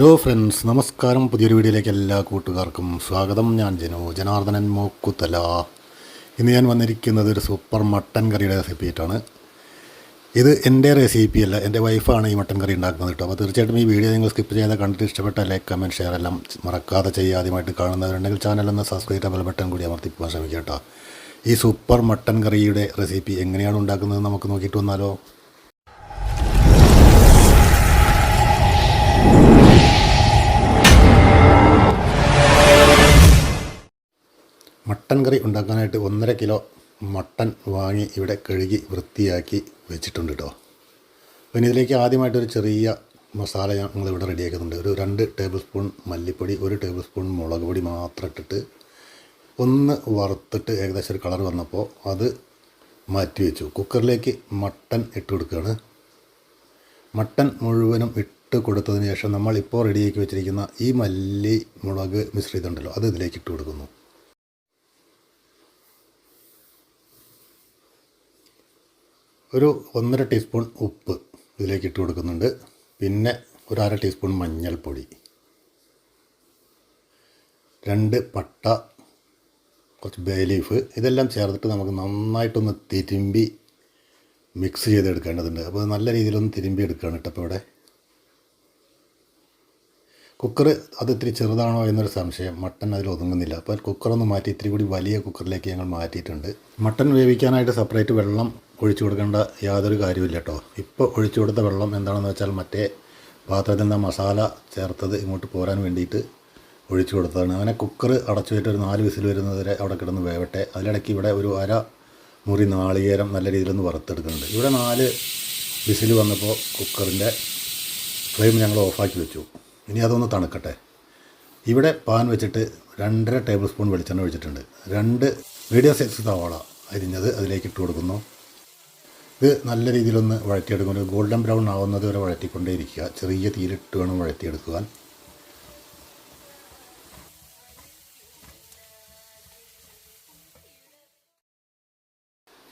Hello friends നമസ്കാരം. പുതിയൊരു വീഡിയോയിലേക്ക് എല്ലാ കൂട്ടുകാർക്കും സ്വാഗതം. ഞാൻ ജനു. ജനാർദ്ദനൻ മോക്കുത്തല. ഇന്ന് ഞാൻ വന്നിരിക്കുന്നത് ഒരു സൂപ്പർ മട്ടൻ കറിയുടെ റെസിപ്പി ആയിട്ടാണ്. ഇത് എന്റെ റെസിപ്പി അല്ല എന്റെ വൈഫാണ് ഈ മട്ടൻ കറി ഉണ്ടാക്കുന്നത് കേട്ടോ. അപ്പോൾ തീർച്ചയായിട്ടും ഈ വീഡിയോ നിങ്ങൾ സ്കിപ്പ് ചെയ്താൽ കണ്ടിട്ട് ഇഷ്ടപ്പെട്ട ലൈക്ക് കമന്റ് ഷെയർ എല്ലാം മറക്കാതെ ചെയ്യുക. ആദ്യമായിട്ട് കാണുന്നവരുണ്ടെങ്കിൽ ചാനലൊന്ന് സബ്സ്ക്രൈബ് ബെൽ ബട്ടൺ കൂടി അമർത്തിപ്പോൾ ശ്രമിക്കുക കേട്ടോ. ഈ സൂപ്പർ മട്ടൻ കറിയുടെ റെസിപ്പി എങ്ങനെയാണ് ഉണ്ടാക്കുന്നത് നമുക്ക് നോക്കിയിട്ട് വന്നാലോ. മട്ടൻ കറി ഉണ്ടാക്കാനായിട്ട് ഒന്നര കിലോ മട്ടൻ വാങ്ങി ഇവിടെ കഴുകി വൃത്തിയാക്കി വെച്ചിട്ടുണ്ട് കേട്ടോ പിന്നെ ഇതിലേക്ക് ആദ്യമായിട്ട് ഒരു ചെറിയ മസാല ഞങ്ങൾ ഇവിടെ റെഡിയാക്കുന്നുണ്ട്. ഒരു രണ്ട് ടേബിൾ സ്പൂൺ മല്ലിപ്പൊടി ഒരു ടേബിൾ സ്പൂൺ മുളക് പൊടി മാത്രം ഇട്ടിട്ട് ഒന്ന് വറുത്തിട്ട് ഏകദേശം ഒരു കളർ വന്നപ്പോൾ അത് മാറ്റി വെച്ചു. കുക്കറിലേക്ക് മട്ടൺ ഇട്ട് കൊടുക്കുകയാണ്. മട്ടൺ മുഴുവനും ഇട്ട് കൊടുത്തതിന് ശേഷം നമ്മൾ ഇപ്പോൾ റെഡിയാക്കി വെച്ചിരിക്കുന്ന ഈ മല്ലി മുളക് മിശ്രിതം ഉണ്ടല്ലോ അത് ഇതിലേക്ക് ഇട്ട് കൊടുക്കുന്നു. ഒരു ഒന്നര ടീസ്പൂൺ ഉപ്പ് ഇതിലേക്ക് ഇട്ട് കൊടുക്കുന്നുണ്ട്. പിന്നെ ഒരു അര ടീസ്പൂൺ മഞ്ഞൾപ്പൊടി. രണ്ട് പട്ട കുറച്ച് ബേ ലീഫ് ഇതെല്ലാം ചേർത്തിട്ട് നമുക്ക് നന്നായിട്ടൊന്ന് തിരുമ്പി മിക്സ് ചെയ്തെടുക്കേണ്ടതുണ്ട്. അപ്പോൾ നല്ല രീതിയിലൊന്ന് തിരുമ്പി എടുക്കുകയാണ് കേട്ടോ ഇപ്പോൾ ഇവിടെ. കുക്കർ അത് ഇത്തിരി ചെറുതാണോ എന്നൊരു സംശയം. മട്ടൻ അതിൽ ഒതുങ്ങുന്നില്ല. അപ്പോൾ കുക്കറൊന്ന് മാറ്റി ഇത്തിരി കൂടി വലിയ കുക്കറിലേക്ക് ഞങ്ങൾ മാറ്റിയിട്ടുണ്ട്. മട്ടൻ വേവിക്കാനായിട്ട് സെപ്പറേറ്റ് വെള്ളം ഒഴിച്ചു കൊടുക്കേണ്ട യാതൊരു കാര്യമില്ല കേട്ടോ. ഇപ്പോൾ ഒഴിച്ചു കൊടുത്ത വെള്ളം എന്താണെന്ന് വെച്ചാൽ മറ്റേ പാത്രത്തിൽ നിന്ന് മസാല ചേർത്തത് ഇങ്ങോട്ട് പോരാൻ വേണ്ടിയിട്ട് ഒഴിച്ചു കൊടുത്തതാണ്. അങ്ങനെ കുക്കർ അടച്ചു വെച്ചിട്ട് ഒരു നാല് വിസിൽ വരുന്നത് വരെ അവിടെ കിടന്ന് വേവട്ടെ. അതിലിടയ്ക്ക് ഇവിടെ ഒരു അര മുറി നാളികേരം നല്ല രീതിയിലൊന്ന് വറുത്തെടുക്കുന്നുണ്ട്. ഇവിടെ നാല് വിസിൽ വന്നപ്പോൾ കുക്കറിന്റെ ഫ്ലെയിം ഞങ്ങൾ ഓഫാക്കി വെച്ചു. ഇനി അതൊന്ന് തണുക്കട്ടെ. ഇവിടെ പാൻ വെച്ചിട്ട് രണ്ടര ടേബിൾ സ്പൂൺ വെളിച്ചെണ്ണ ഒഴിച്ചിട്ടുണ്ട്. രണ്ട് മീഡിയം സൈസ് സവാള അരിഞ്ഞത് അതിലേക്ക് ഇട്ട് കൊടുക്കുന്നു. ഇത് നല്ല രീതിയിലൊന്ന് വഴറ്റിയെടുക്കും ഒരു ഗോൾഡൻ ബ്രൗൺ ആവുന്നത് വരെ വഴറ്റിക്കൊണ്ടേയിരിക്കുക. ചെറിയ തീരിട്ട് വേണം വഴറ്റിയെടുക്കുവാൻ.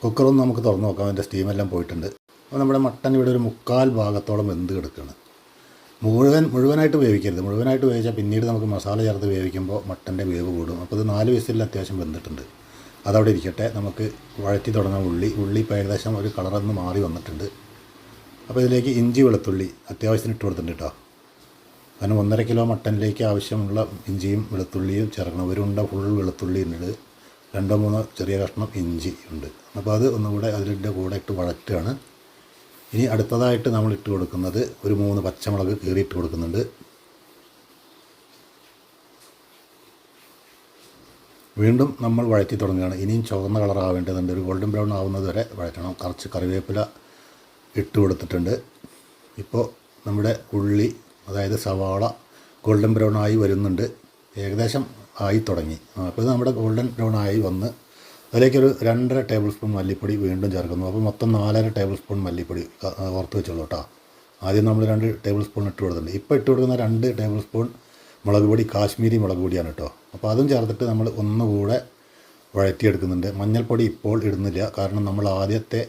കുക്കറൊന്നും നമുക്ക് തുറന്ന് നോക്കാം. അതിന്റെ സ്റ്റീമെല്ലാം പോയിട്ടുണ്ട്. അപ്പോൾ നമ്മുടെ മട്ടൻ ഇവിടെ ഒരു മുക്കാൽ ഭാഗത്തോളം വെന്ത് കിടക്കുകയാണ്. മുഴുവൻ മുഴുവനായിട്ട് വേവിക്കരുത്. മുഴുവനായിട്ട് വേവിച്ചാൽ പിന്നീട് നമുക്ക് മസാല ചേർത്ത് വേവിക്കുമ്പോൾ മട്ടന്റെ വേവ് കൂടും. അപ്പോൾ ഇത് നാല് വിസിലിൽ അത്യാവശ്യം വെന്തിട്ടുണ്ട്. അതവിടെ ഇരിക്കട്ടെ. നമുക്ക് വഴറ്റി തുടങ്ങാൻ ഉള്ളി. ഉള്ളി ഇപ്പോൾ ഏകദേശം ഒരു കളറൊന്ന് മാറി വന്നിട്ടുണ്ട്. അപ്പോൾ ഇതിലേക്ക് ഇഞ്ചി വെളുത്തുള്ളി അത്യാവശ്യത്തിന് ഇട്ട് കൊടുത്തിട്ടുണ്ട് കേട്ടോ കാരണം ഒന്നര കിലോ മട്ടനിലേക്ക് ആവശ്യമുള്ള ഇഞ്ചിയും വെളുത്തുള്ളിയും ചേർക്കണം. ഒരു ഉണ്ട ഫുൾ വെളുത്തുള്ളി ഉണ്ട് രണ്ടോ മൂന്നോ ചെറിയ കഷ്ണം ഇഞ്ചി ഉണ്ട്. അപ്പോൾ അത് ഒന്നുകൂടെ അതിന്റെ കൂടെ ഇട്ട് വഴറ്റുകയാണ് ഇനി അടുത്തതായിട്ട് നമ്മൾ ഇട്ട് കൊടുക്കുന്നത് ഒരു മൂന്ന് പച്ചമുളക് കീറി ഇട്ട് കൊടുക്കുന്നുണ്ട്. വീണ്ടും നമ്മൾ വഴറ്റി തുടങ്ങുകയാണ്. ഇനിയും ചുവന്ന കളർ ആവേണ്ടതുണ്ട് ഒരു ഗോൾഡൻ ബ്രൗൺ ആവുന്നത് വരെ വഴറ്റണം. കുറച്ച് കറിവേപ്പില ഇട്ട് കൊടുത്തിട്ടുണ്ട്. ഇപ്പോൾ നമ്മുടെ ഉള്ളി അതായത് സവാള ഗോൾഡൻ ബ്രൗൺ ആയി വരുന്നുണ്ട്. ഏകദേശം ആയി തുടങ്ങി. അപ്പോൾ ഇത് നമ്മുടെ ഗോൾഡൻ ബ്രൗൺ ആയി വന്ന് അതിലേക്കൊരു രണ്ടര ടേബിൾ സ്പൂൺ മല്ലിപ്പൊടി വീണ്ടും ചേർക്കുന്നു. അപ്പോൾ മൊത്തം നാലര ടേബിൾ സ്പൂൺ മല്ലിപ്പൊടി ഓർത്ത് വെച്ചോളൂ കേട്ടോ. ആദ്യം നമ്മൾ രണ്ട് ടേബിൾ സ്പൂൺ ഇട്ട് കൊടുത്തിട്ടുണ്ട്. ഇപ്പോൾ ഇട്ട് കൊടുക്കുന്ന രണ്ട് ടേബിൾ സ്പൂൺ മുളക് പൊടി കാശ്മീരി മുളക് പൊടിയാണ് കേട്ടോ. അപ്പോൾ അതും ചേർത്തിട്ട് നമ്മൾ ഒന്നുകൂടെ വഴറ്റിയെടുക്കുന്നുണ്ട്. മഞ്ഞൾപ്പൊടി ഇപ്പോൾ ഇടുന്നില്ല. കാരണം നമ്മൾ ആദ്യത്തെ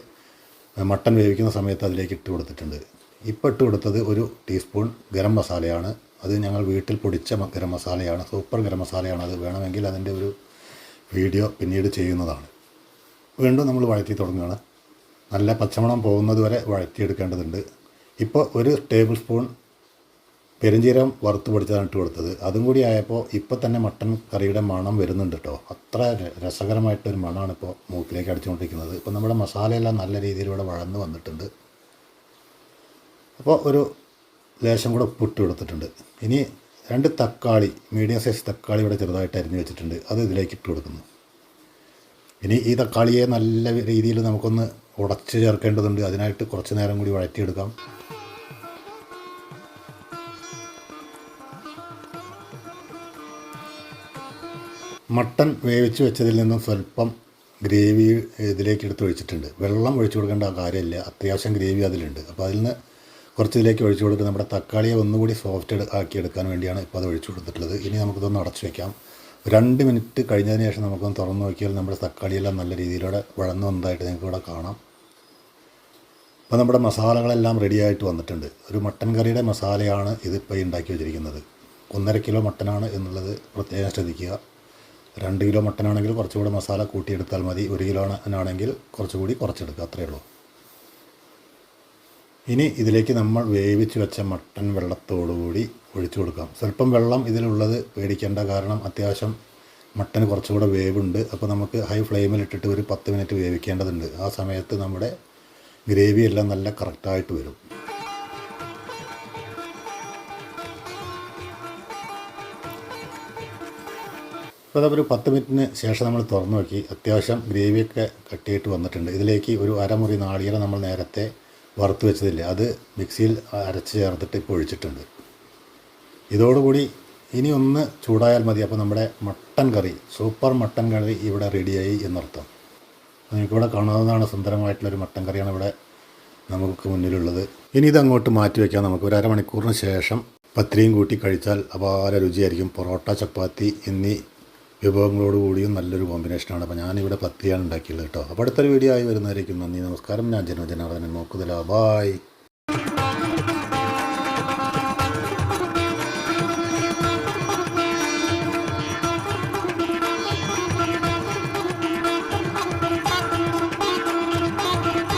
മട്ടൺ വേവിക്കുന്ന സമയത്ത് അതിലേക്ക് ഇട്ട് കൊടുത്തിട്ടുണ്ട്. ഇപ്പോൾ ഇട്ട് കൊടുത്തത് ഒരു ടീസ്പൂൺ ഗരം മസാലയാണ്. അത് ഞങ്ങൾ വീട്ടിൽ പൊടിച്ച ഗരം മസാലയാണ്. സൂപ്പർ ഗരം മസാലയാണ്. അത് വേണമെങ്കിൽ അതിന്റെ ഒരു വീഡിയോ പിന്നീട് ചെയ്യുന്നതാണ്. വീണ്ടും നമ്മൾ വഴറ്റി തുടങ്ങുകയാണ്. നല്ല പച്ചമണം പോകുന്നത് വരെ വഴറ്റിയെടുക്കേണ്ടതുണ്ട്. ഇപ്പോൾ ഒരു ടേബിൾ സ്പൂൺ പെരിഞ്ചീരം വറുത്ത് പൊടിച്ചതാണ് ഇട്ട് കൊടുത്തത്. അതും കൂടി ആയപ്പോൾ ഇപ്പോൾ തന്നെ മട്ടൻ കറിയുടെ മണം വരുന്നുണ്ട് കേട്ടോ. അത്ര രസകരമായിട്ടൊരു മണമാണ് ഇപ്പോൾ മൂക്കിലേക്ക് അടിച്ചുകൊണ്ടിരിക്കുന്നത്. ഇപ്പോൾ നമ്മുടെ മസാലയെല്ലാം നല്ല രീതിയിലൂടെ വഴന്ന് വന്നിട്ടുണ്ട്. അപ്പോൾ ഒരു ലേശം കൂടെ ഉപ്പിട്ട് കൊടുത്തിട്ടുണ്ട്. ഇനി രണ്ട് തക്കാളി മീഡിയം സൈസ് തക്കാളി ഇവിടെ ചെറുതായിട്ട് അരിഞ്ഞ് വെച്ചിട്ടുണ്ട്. അത് ഇതിലേക്ക് ഇട്ട് കൊടുക്കുന്നു. ഇനി ഈ തക്കാളിയെ നല്ല രീതിയിൽ നമുക്കൊന്ന് ഉടച്ച് ചേർക്കേണ്ടതുണ്ട്. അതിനായിട്ട് കുറച്ച് നേരം കൂടി വഴറ്റിയെടുക്കാം. മട്ടൺ വേവിച്ച് വെച്ചതിൽ നിന്നും സ്വല്പം ഗ്രേവി ഇതിലേക്ക് എടുത്ത് ഒഴിച്ചിട്ടുണ്ട്. വെള്ളം ഒഴിച്ചു കൊടുക്കേണ്ട കാര്യമില്ല. അത്യാവശ്യം ഗ്രേവി അതിലുണ്ട്. അപ്പോൾ അതിൽ നിന്ന് കുറച്ച് ഇതിലേക്ക് ഒഴിച്ചു കൊടുത്ത് നമ്മുടെ തക്കാളിയെ ഒന്നുകൂടി സോഫ്റ്റ് ആക്കി എടുക്കാൻ വേണ്ടിയാണ് ഇപ്പോൾ അത് ഒഴിച്ചു കൊടുത്തിട്ടുള്ളത്. ഇനി നമുക്കിതൊന്ന് അടച്ചു വയ്ക്കാം രണ്ട് മിനിറ്റ് കഴിഞ്ഞതിന് ശേഷം നമുക്കൊന്ന് തുറന്നു നോക്കിയാൽ നമ്മുടെ തക്കാളിയെല്ലാം നല്ല രീതിയിലൂടെ വഴന്നു വന്നതായിട്ട് നിങ്ങൾക്ക് ഇവിടെ കാണാം. അപ്പോൾ നമ്മുടെ മസാലകളെല്ലാം റെഡിയായിട്ട് വന്നിട്ടുണ്ട്. ഒരു മട്ടൻ കറിയുടെ മസാലയാണ് ഇതിപ്പോൾ ഉണ്ടാക്കി വെച്ചിരിക്കുന്നത്. ഒന്നര കിലോ മട്ടനാണ് എന്നുള്ളത് പ്രത്യേകം ശ്രദ്ധിക്കുക. രണ്ട് കിലോ മട്ടനാണെങ്കിൽ കുറച്ചുകൂടി മസാല കൂട്ടിയെടുത്താൽ മതി. ഒരു കിലോ ആണെങ്കിൽ കുറച്ചുകൂടി കുറച്ചെടുക്കുക. അത്രയേ ഉള്ളൂ. ഇനി ഇതിലേക്ക് നമ്മൾ വേവിച്ച് വെച്ച മട്ടൻ വെള്ളത്തോടുകൂടി ഒഴിച്ചു കൊടുക്കാം. സ്വല്പം വെള്ളം ഇതിലുള്ളത് പേടിക്കേണ്ട കാരണം അത്യാവശ്യം മട്ടന് കുറച്ചുകൂടെ വേവുണ്ട്. അപ്പോൾ നമുക്ക് ഹൈ ഫ്ലെയിമിൽ ഇട്ടിട്ട് ഒരു പത്ത് മിനിറ്റ് വേവിക്കേണ്ടതുണ്ട്. ആ സമയത്ത് നമ്മുടെ ഗ്രേവി എല്ലാം നല്ല കറക്റ്റായിട്ട് വരും. അപ്പോൾ അതൊരു പത്ത് മിനിറ്റിന് ശേഷം നമ്മൾ തുറന്നു നോക്കി. അത്യാവശ്യം ഗ്രേവിയൊക്കെ കട്ടിയിട്ട് വന്നിട്ടുണ്ട്. ഇതിലേക്ക് ഒരു അരമുറി നാളികേരം നമ്മൾ നേരത്തെ വറുത്ത് വെച്ചതില്ലേ അത് മിക്സിയിൽ അരച്ച് ചേർത്തിട്ട് ഇപ്പോൾ ഒഴിച്ചിട്ടുണ്ട്. ഇതോടുകൂടി ഇനി ഒന്ന് ചൂടായാൽ മതി. അപ്പോൾ നമ്മുടെ mutton curry super mutton curry ഇവിടെ റെഡിയായി എന്നർത്ഥം. നിങ്ങൾക്കിവിടെ കാണാവുന്നതാണ് സുന്ദരമായിട്ടുള്ളൊരു മട്ടൻ കറിയാണ് ഇവിടെ നമുക്ക് മുന്നിലുള്ളത്. ഇനി ഇത് അങ്ങോട്ട് മാറ്റി വയ്ക്കാം നമുക്ക് ഒരു അരമണിക്കൂറിന് ശേഷം പത്തിരിയും കൂട്ടി കഴിച്ചാൽ അപാര രുചിയായിരിക്കും. പൊറോട്ട ചപ്പാത്തി എന്നീ വിഭവങ്ങളോട് കൂടിയും നല്ലൊരു കോമ്പിനേഷനാണ് അപ്പോൾ ഞാനിവിടെ പത്തിയാണ് ഉണ്ടാക്കിയുള്ളത് കേട്ടോ. അപ്പോൾ അടുത്തൊരു വീഡിയോ ആയി വരുന്നതായിരിക്കും. നന്ദി നമസ്കാരം. ഞാൻ ജനോജനാർദ്ദനെ നോക്കുതല ബായ്